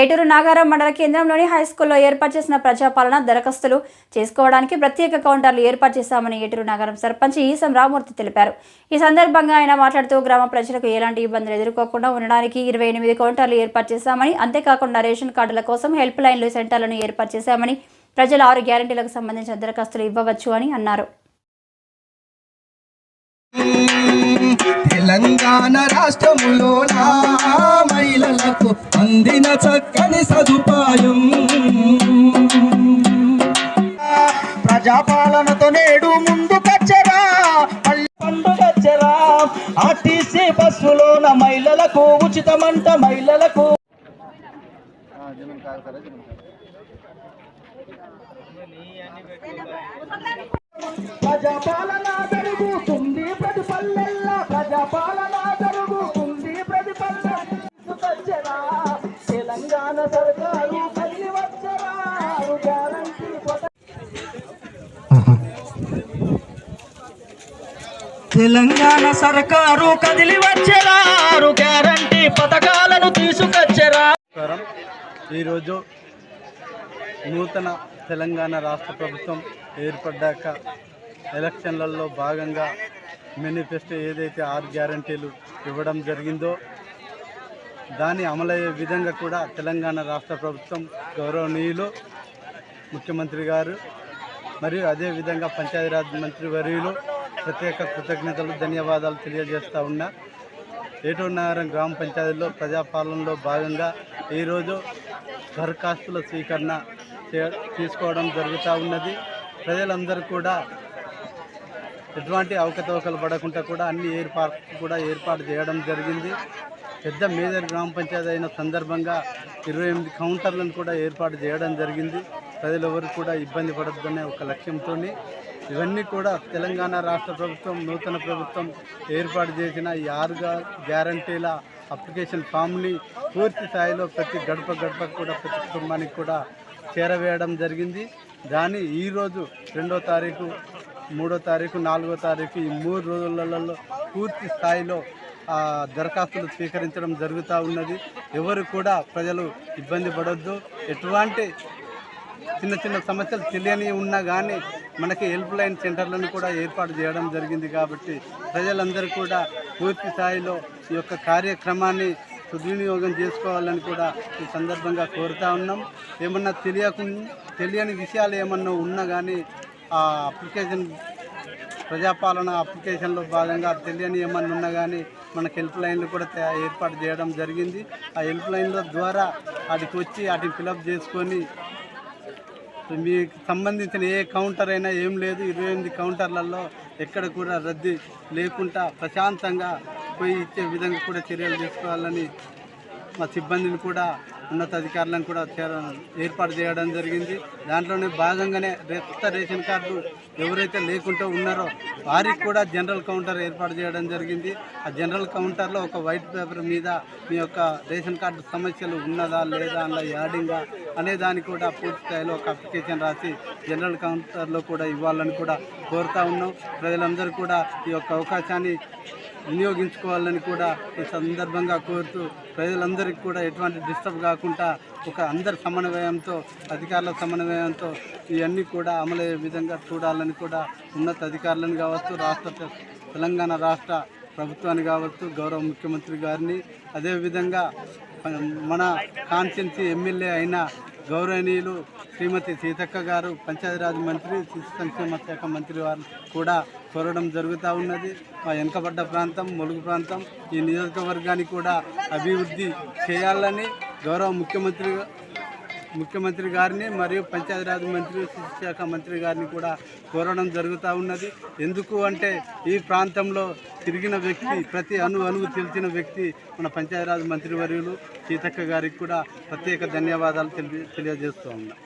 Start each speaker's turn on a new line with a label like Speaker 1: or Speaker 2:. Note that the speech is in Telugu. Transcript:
Speaker 1: ఏటూరు నాగారం మండల కేంద్రంలోని హైస్కూల్లో ఏర్పాటు చేసిన ప్రజాపాలన దరఖాస్తులు చేసుకోవడానికి ప్రత్యేక కౌంటర్లు ఏర్పాటు చేశామని ఏటూరు నాగారం సర్పంచ్ ఈసం రామూర్తి తెలిపారు. ఈ సందర్భంగా ఆయన మాట్లాడుతూ గ్రామ ప్రజలకు ఎలాంటి ఇబ్బందులు ఎదుర్కోకుండా ఉండడానికి ఇరవై ఎనిమిది కౌంటర్లు ఏర్పాటు చేశామని అంతేకాకుండా రేషన్ కార్డుల కోసం హెల్ప్ లైన్లు సెంటర్లను ఏర్పాటు చేశామని ప్రజల ఆరు గ్యారంటీలకు సంబంధించిన దరఖాస్తులు ఇవ్వవచ్చు అని అన్నారు.
Speaker 2: తెలంగాణ రాష్ట్రములో నా మహిళలకు అందిన చక్కని సదుపాయం. ప్రజాపాలనతో నేడు ముందుకొచ్చరా పండుగచ్చరా ఆర్టీసీ బస్సులోన మహిళలకు ఉచితమంట మహిళలకు. ప్రజాపాలన తెలంగాణ సర్కారు కదిలి వచ్చరా గ్యారంటీ తెలంగాణ సర్కారు కదిలి వచ్చరారు. గ్యారంటీ పథకాలను తీసుకొచ్చరా?
Speaker 3: ఈరోజు నూతన తెలంగాణ రాష్ట్ర ప్రభుత్వం ఏర్పడ్డాక ఎలక్షన్లలో భాగంగా మేనిఫెస్టో ఏదైతే ఆరు గ్యారంటీలు ఇవ్వడం జరిగిందో దాన్ని అమలయ్యే విధంగా కూడా తెలంగాణ రాష్ట్ర ప్రభుత్వం గౌరవనీయులు ముఖ్యమంత్రి గారు మరియు అదేవిధంగా పంచాయతీరాజ్ మంత్రి వర్యులు ప్రత్యేక కృతజ్ఞతలు ధన్యవాదాలు తెలియజేస్తూ ఉన్నా. ఏటూరు నగరం గ్రామ పంచాయతీలో ప్రజాపాలనలో భాగంగా ఈరోజు దరఖాస్తుల స్వీకరణ చే- తీసుకోవడం జరుగుతూ ఉన్నది. ప్రజలందరూ కూడా ఎటువంటి అవకతవకలు పడకుండా కూడా అన్ని ఏర్పాట్లు కూడా ఏర్పాటు చేయడం జరిగింది. పెద్ద మేజర్ గ్రామ పంచాయతీ అయిన సందర్భంగా ఇరవై ఎనిమిది కౌంటర్లను కూడా ఏర్పాటు చేయడం జరిగింది. ప్రజలెవరు కూడా ఇబ్బంది పడద్దనే ఒక లక్ష్యంతో ఇవన్నీ కూడా తెలంగాణ రాష్ట్ర ప్రభుత్వం నూతన ప్రభుత్వం ఏర్పాటు చేసిన ఈ ఆరు గ్యారంటీల అప్లికేషన్ ఫామ్ని పూర్తి స్థాయిలో ప్రతి గడప గడపకు కూడా ప్రతి కుటుంబానికి కూడా చేరవేయడం జరిగింది. దాని ఈరోజు రెండో తారీఖు మూడో తారీఖు నాలుగో తారీఖు ఈ మూడు రోజులలో పూర్తి స్థాయిలో దరఖాస్తులు స్వీకరించడం జరుగుతూ ఉన్నది. ఎవరు కూడా ప్రజలు ఇబ్బంది పడొద్దు. ఎటువంటి చిన్న చిన్న సమస్యలు తెలియని ఉన్నా కానీ మనకి హెల్ప్ లైన్ సెంటర్లను కూడా ఏర్పాటు చేయడం జరిగింది కాబట్టి ప్రజలందరూ కూడా పూర్తి స్థాయిలో ఈ యొక్క కార్యక్రమాన్ని సద్వినియోగం చేసుకోవాలని కూడా ఈ సందర్భంగా కోరుతా ఉన్నాం. ఏమన్నా తెలియకుండా తెలియని విషయాలు ఏమన్నా ఉన్నా కానీ ఆ అప్లికేషన్ ప్రజాపాలన అప్లికేషన్లో భాగంగా తెలియని ఏమన్నా ఉన్నా కానీ మనకు హెల్ప్ లైన్లు కూడా ఏర్పాటు చేయడం జరిగింది. ఆ హెల్ప్ లైన్ల ద్వారా వాటికి వచ్చి వాటిని ఫిలప్ చేసుకొని మీకు సంబంధించిన ఏ కౌంటర్ అయినా ఏం లేదు. ఇరవై ఎనిమిది కౌంటర్లలో ఎక్కడ కూడా రద్దీ లేకుండా ప్రశాంతంగా పోయి ఇచ్చే విధంగా కూడా చర్యలు తీసుకోవాలని మా సిబ్బందిని కూడా ఉన్నతాధికారులను కూడా చేర- ఏర్పాటు చేయడం జరిగింది. దాంట్లోనే భాగంగానే రే- కొత్త రేషన్ కార్డు ఎవరైతే లేకుంటూ ఉన్నారో వారికి కూడా జనరల్ కౌంటర్ ఏర్పాటు చేయడం జరిగింది. ఆ జనరల్ కౌంటర్లో ఒక వైట్ పేపర్ మీద మీ యొక్క రేషన్ కార్డు సమస్యలు ఉన్నదా లేదా అన్న యాడింగా అనే దానికి కూడా పూర్తి స్థాయిలో ఒక అప్లికేషన్ రాసి జనరల్ కౌంటర్లో కూడా ఇవ్వాలని కూడా కోరుతా ఉన్నాం. ప్రజలందరూ కూడా ఈ యొక్క అవకాశాన్ని వినియోగించుకోవాలని కూడా ఈ సందర్భంగా కోరుతూ ప్రజలందరికీ కూడా ఎటువంటి డిస్టర్బ్ కాకుండా ఒక అందరి సమన్వయంతో అధికారుల సమన్వయంతో ఇవన్నీ కూడా అమలయ్యే విధంగా చూడాలని కూడా ఉన్నత అధికారులను కావచ్చు రాష్ట్ర తెలంగాణ రాష్ట్ర ప్రభుత్వాన్ని కావచ్చు గౌరవ ముఖ్యమంత్రి గారిని. అదేవిధంగా మన కాన్స్టిట్యున్సీ ఎమ్మెల్యే అయిన గౌరవనీయులు శ్రీమతి సీతక్క గారు పంచాయతీరాజ్ మంత్రి శిశు సంక్షేమ శాఖ మంత్రి వారు కూడా కోరడం జరుగుతూ ఉన్నది. మా వెనుకబడ్డ ప్రాంతం ములుగు ప్రాంతం ఈ నియోజకవర్గానికి కూడా అభివృద్ధి చేయాలని గౌరవ ముఖ్యమంత్రి ముఖ్యమంత్రి గారిని మరియు పంచాయతీరాజ్ మంత్రి శాఖ మంత్రి గారిని కూడా కోరడం జరుగుతూ ఉన్నది. ఎందుకు అంటే ఈ ప్రాంతంలో తిరిగిన వ్యక్తి ప్రతి అణు అణువు తెలిసిన వ్యక్తి మన పంచాయతీరాజ్ మంత్రివర్యులు సీతక్క గారికి కూడా ప్రత్యేక ధన్యవాదాలు తెలియ తెలియజేస్తూ ఉన్నా.